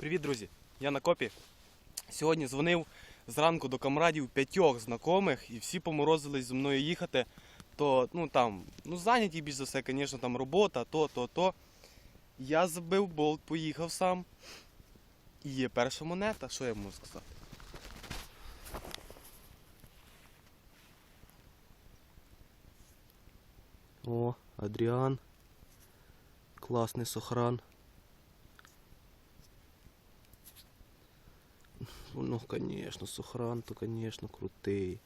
Привіт, друзі! Я на копі. Сьогодні дзвонив зранку до камрадів п'ятьох знайомих і всі поморозились зі мною їхати. То ну там, ну зайняті більш за все, звісно, там робота, то, то, то. Я забив болт, поїхав сам. І є перша монета, що я можу сказати? О, Адріан. Класний сохран. Ну, конечно, сохран-то, конечно, крутий.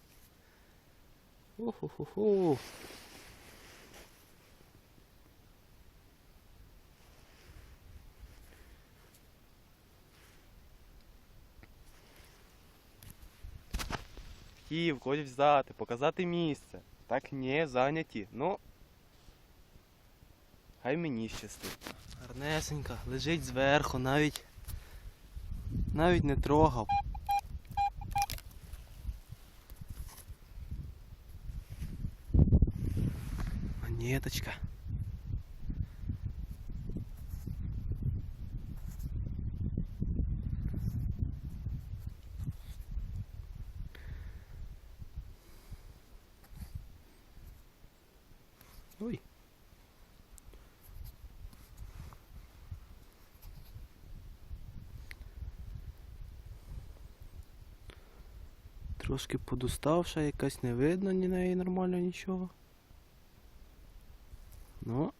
О-хо-хо-хо. Хотів когось взяти, показати місце. Так не зайняті. Ну. Хай мені щастить. Гарнесенька, лежить зверху, навіть навіть не трогав. Монеточка. Ой. Трошки подуставша, якась не видно ні неї нормально нічого. Ну.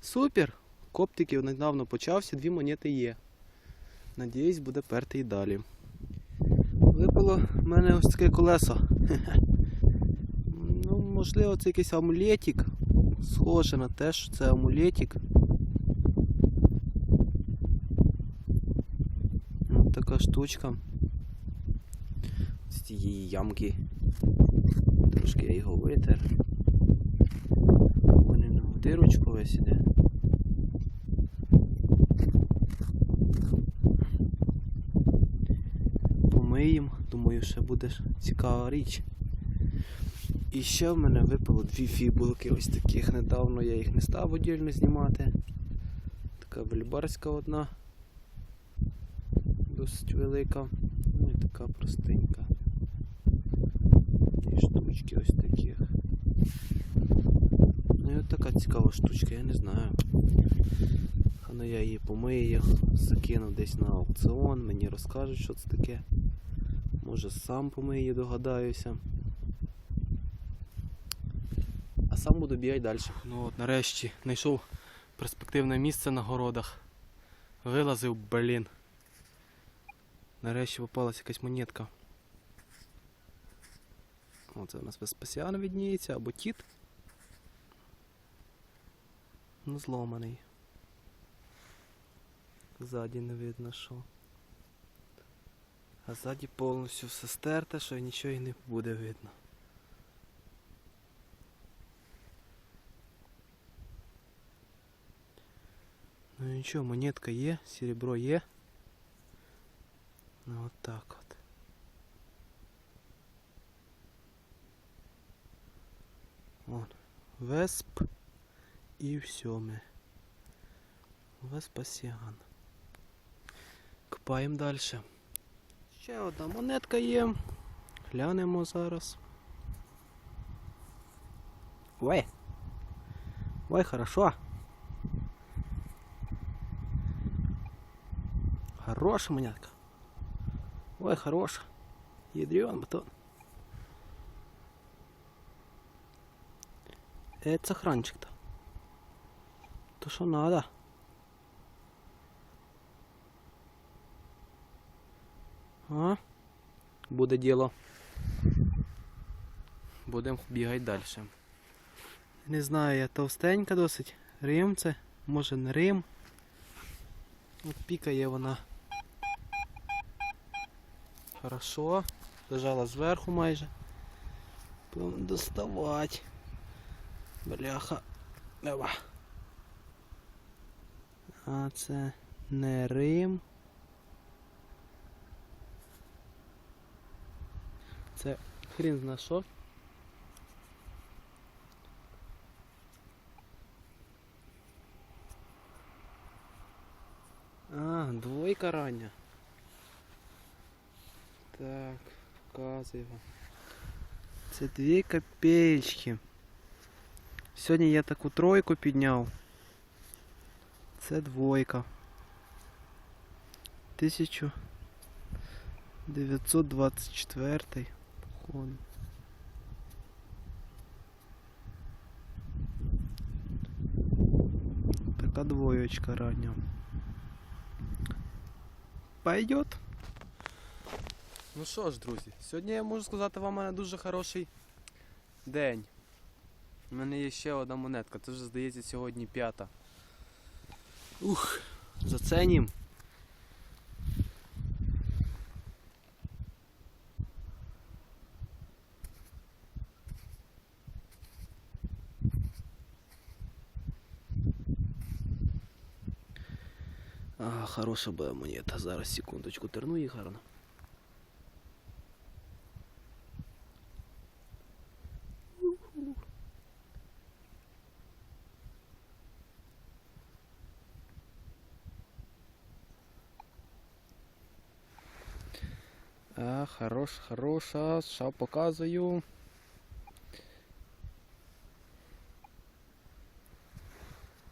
Супер! Коптиків недавно почався, дві монети є. Надіюсь, буде перти і далі. Випало в мене ось таке колесо. Ну, можливо, це якийсь амулетик. Схоже на те, що це амулетик. Ось така штучка тієї ямки. Трошки я його витер. Вони в дирочку весь іде. Помиємо, думаю, ще буде цікава річ. І ще в мене випало дві фібулки ось таких. Недавно я їх не став отдільно знімати. Така вельбарська одна. Досить велика. Ну і така простенька. І штучки ось таких. Ну і от така цікава штучка, я не знаю. Ну я її помию, закину десь на аукціон, мені розкажуть, що це таке. Може сам помию, догадаюся. А сам буду бігати далі. Ну от нарешті знайшов перспективне місце на городах. Вилазив, блін. Нарешті попалась якась монетка. Оце у нас Веспасіан відніється або тіт. Ну, зломаний. Ззаді не видно що. А ззаді повністю все стерте, що нічого і не буде видно. Ну нічого, монетка є, серебро є. Ну от так от. Вон. Весп і все ми. Веспасіан. Копаємо далі. Ще одна монетка є. Глянемо зараз. Ой. Ой, хорошо. Хорошая монетка. Ой, хорош. Ядрен батон. Это сохранчик-то. То что надо. А? Буде діло. Будемо бігати далі. Не знаю, я товстенька досить. Рим це, може не Рим. От пікає вона. Хорошо. Лежала зверху майже. Будемо доставати. Бляха. Ева. А це не Рим. Це хрін зна що. А, Двойка рання. Так, вам. Це дві копеечки. Сьогодні я таку тройку підняв. Це двойка. 1924 походу. Така двоєчка рання. Пойдет? Ну що ж, друзі, сьогодні я можу сказати вам у мене дуже хороший день. У мене є ще одна монетка, це вже здається сьогодні п'ята. Ух, заценім. Хороша буде монета. Зараз секундочку терну її гарно. А, хорош, хороша. Ша показую.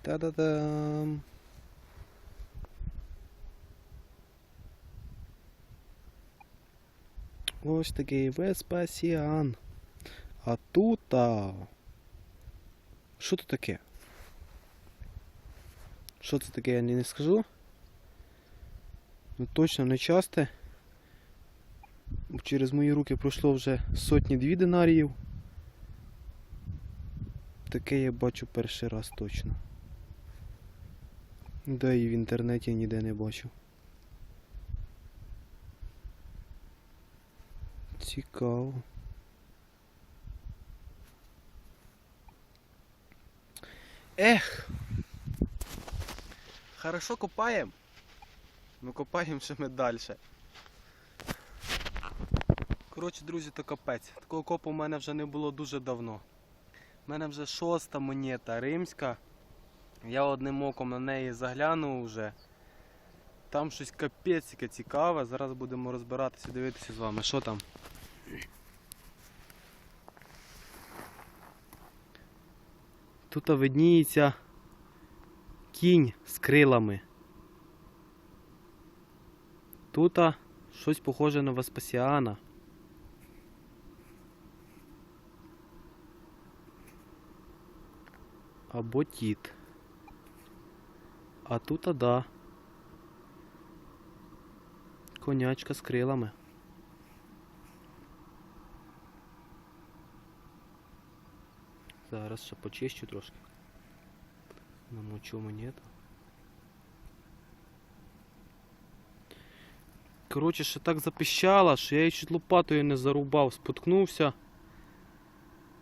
Та-да-дам. Ось такий Веспасіан. А тут. а, Що тут таке? Що це таке, я не скажу. Ну точно не часте. Через мої руки пройшло вже сотні дві динаріїв. Таке я бачу перший раз точно. Да і в інтернеті ніде не бачу. Цікаво. Ех! Хорошо копаємо. Ну копаємо ще ми далі. Коротше, друзі, то капець. Такого копу в мене вже не було дуже давно. У мене вже шоста монета римська. Я одним оком на неї заглянув вже. Там щось капець цікаве. Зараз будемо розбиратися, дивитися з вами, що там. Тут видніється кінь з крилами. Тут щось похоже на Веспасіана. Або тіт. А тут, да. Конячка з крилами. Зараз ще почищу трошки. Намочу монету. Коротше, ще так запищала, що я її чуть лопатою не зарубав, споткнувся.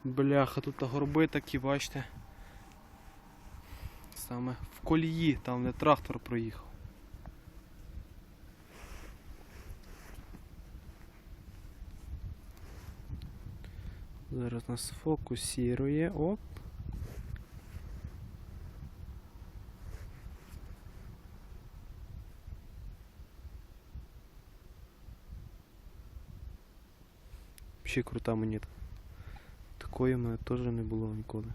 Бляха, тут горби такі, бачите. Саме в колії, там де трактор проїхав. Зараз нас фокусірує. Оп. Ще крута монета. Такої в мене теж не було ніколи.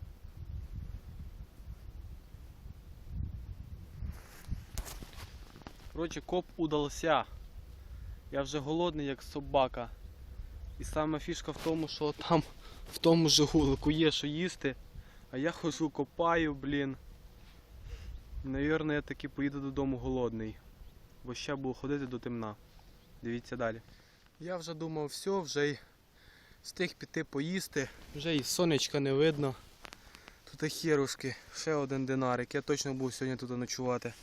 Коротше, коп удався. Я вже голодний, як собака. І саме фішка в тому, що там в тому же гулику є що їсти. А я хожу, копаю, блін. Навірно, я таки поїду додому голодний. Бо ще буду ходити до темна. Дивіться далі. Я вже думав, все, вже й встиг піти поїсти. Вже і сонечка не видно. Тут хірушки, ще один динарик. Я точно буду сьогодні тут ночувати.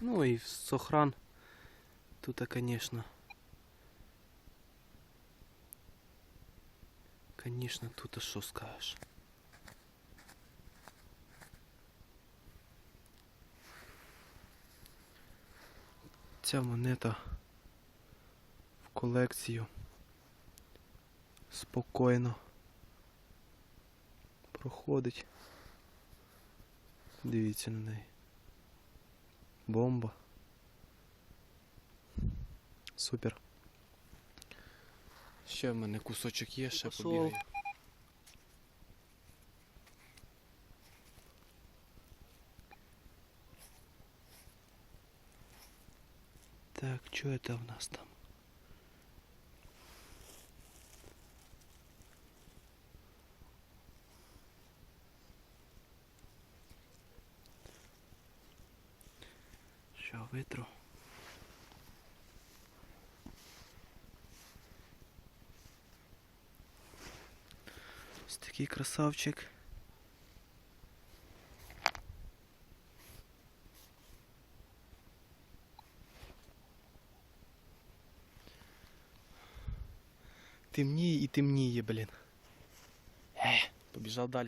Ну і сохран. Тут, конечно. Конечно, тут а що скажеш. Ця монета в колекцію спокійно проходить. Дивіться на неї. Бомба. Супер. Ще в мене кусочок є, ще Пішов. побігаю. Так, что это у нас там? Що витру? Ось такий красавчик. Темніє і темніє, блін. Е, побіжав далі.